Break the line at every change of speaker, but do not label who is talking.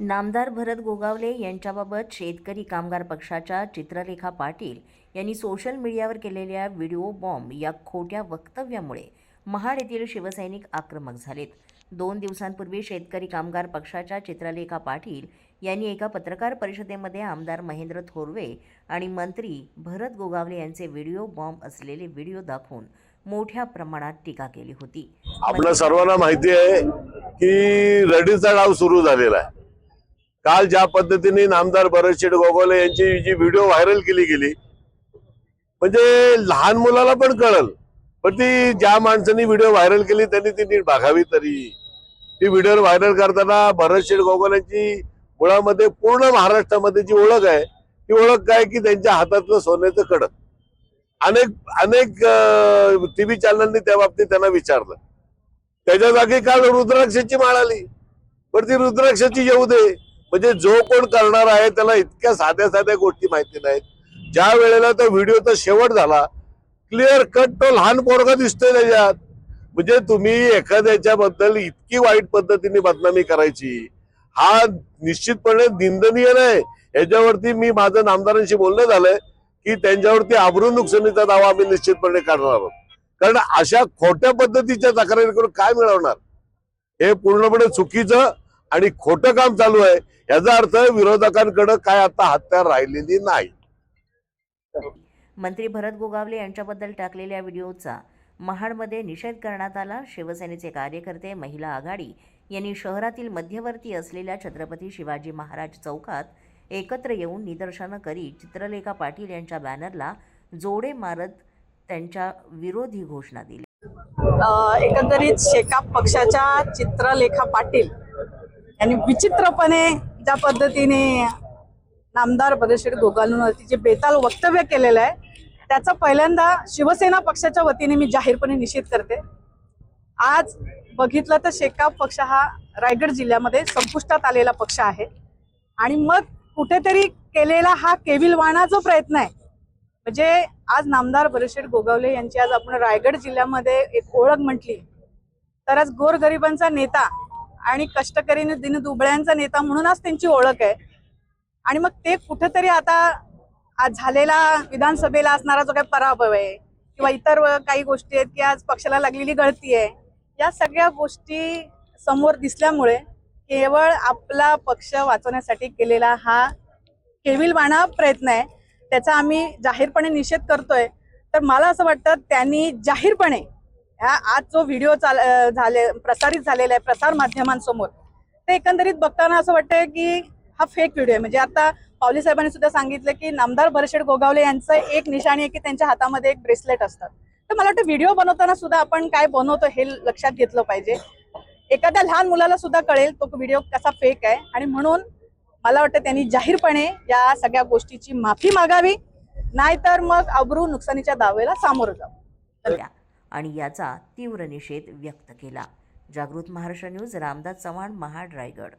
नामदार भरत गोगावले यांच्याबाबत शेतकरी कामगार पक्षाच्या चित्रलेखा पाटील यांनी सोशल मीडियावर केलेल्या व्हिडिओ बॉम्ब या खोट्या वक्तव्यामुळे महाड येथील शिवसैनिक आक्रमक झालेत. दोन दिवसांपूर्वी शेतकरी कामगार पक्षाच्या चित्रलेखा पाटील यांनी एका पत्रकार परिषदेमध्ये आमदार महेंद्र थोरवे आणि मंत्री भरत गोगावले यांचे व्हिडिओ बॉम्ब असलेले व्हिडिओ दाखवून मोठ्या प्रमाणात टीका केली होती.
आपल्या सर्वांना माहिती आहे की रडीचा डाव सुरू झालेला आहे. काल ज्या पद्धतीने नामदार भरतशेठ गोगोले यांची जी व्हिडिओ व्हायरल केली गेली म्हणजे लहान मुलाला पण कळल पण ती ज्या माणसांनी व्हिडिओ व्हायरल केली त्यांनी ती नीट बघावी तरी. ती व्हिडिओ व्हायरल करताना भरतशेठ गोगोलेंची मुळामध्ये पूर्ण महाराष्ट्रामध्ये जी ओळख आहे ती ओळख काय की त्यांच्या हातातलं सोन्याचं कडक. अनेक अनेक टीव्ही चॅनलनी त्या बाबतीत त्यांना विचारलं. त्याच्या जागी काल रुद्राक्षाची माळ आली. पण ती रुद्राक्षाची येऊ दे. म्हणजे जो कोण करणार आहे त्याला इतक्या साध्या साध्या गोष्टी माहिती नाहीत. ज्या वेळेला तो व्हिडिओचा शेवट झाला क्लिअर कट तो लहान पोरगा दिसतोय त्याच्यात. म्हणजे तुम्ही एखाद्याच्या बद्दल इतकी वाईट पद्धतीने बदनामी करायची. हा निश्चितपणे निंदनीय नाही. याच्यावरती मी माझं नामदारांशी बोलणं झालंय की त्यांच्यावरती आबरू नुकसानीचा दावा आम्ही निश्चितपणे करणार आहोत. कारण अशा खोट्या पद्धतीच्या तक्रारी करून काय मिळवणार? हे पूर्णपणे चुकीचं आणि खोटं काम चालू आहे. याचा अर्थ विरोधकांकडे काय आता हत्यार राहिलेली नाही.
मंत्री भरत गोगावले यांच्याबद्दल टाकलेल्या व्हिडिओचा महाडमध्ये निषेध करण्यात आला. शिवसेनेचे कार्यकर्ते महिला आघाडी यांनी शहरातील मध्यवर्ती असलेल्या छत्रपती शिवाजी महाराज चौकात एकत्र येऊन निदर्शनं करीत चित्रलेखा पाटील यांच्या बॅनरला जोडे मारत त्यांच्या विरोधी घोषणा दिल्या.
अ, एकंदरीत शेकाप पक्षाच्या चित्रलेखा पाटील यांनी विचित्रपणे ज्या पद्धतीने नामदार बरेशेठ गोगालूंवरती जे बेताल वक्तव्य केलेलं आहे त्याचा पहिल्यांदा शिवसेना पक्षाच्या वतीने मी जाहीरपणे निषेध करते. आज बघितलं तर शेकाप पक्ष हा रायगड जिल्ह्यामध्ये संपुष्टात आलेला पक्ष आहे. आणि मग कुठेतरी केलेला हा केविलवाणा जो प्रयत्न आहे म्हणजे आज नामदार बरेशेठ गोगावले यांची आज आपण रायगड जिल्ह्यामध्ये एक ओळख म्हटली तर आज गोरगरिबांचा नेता आणि कष्टकरी दिन दुबळ्यांचा नेता म्हणून आज त्यांची ओळख आहे. आणि मग ते कुठंतरी आता आज झालेला विधानसभेला असणारा जो काही पराभव आहे किंवा इतर काही गोष्टी आहेत की आज पक्षाला लागलेली गळती आहे या सगळ्या गोष्टी समोर दिसल्यामुळे केवळ आपला पक्ष वाचवण्यासाठी केलेला हा केविलवाणा प्रयत्न आहे. त्याचा आम्ही जाहीरपणे निषेध करतोय. तर मला असं वाटतं त्यांनी जाहीरपणे आज जो व्हिडिओ झाले प्रसारित झालेला आहे प्रसार माध्यमांसमोर ते एकंदरीत बघताना असं वाटतंय की हा फेक व्हिडिओ आहे. म्हणजे आता पावली साहेबांनी सुद्धा सांगितलं की नामदार भरशेड गोगावले यांचं एक निशाणी आहे की त्यांच्या हातामध्ये एक ब्रेसलेट असतात. तर मला वाटतं व्हिडिओ बनवताना सुद्धा आपण काय बनवतो हे लक्षात घेतलं पाहिजे. एखाद्या लहान मुलाला सुद्धा कळेल तो व्हिडिओ कसा फेक आहे. आणि म्हणून मला वाटतं त्यांनी जाहीरपणे या सगळ्या गोष्टीची माफी मागावी. नाहीतर मग अब्रू नुकसानीच्या दावेला सामोरं जावं.
केल्या आणि याचा तीव्र निषेध व्यक्त केला. जागृत महाराष्ट्र न्यूज रामदास चव्हाण महाड रायगड.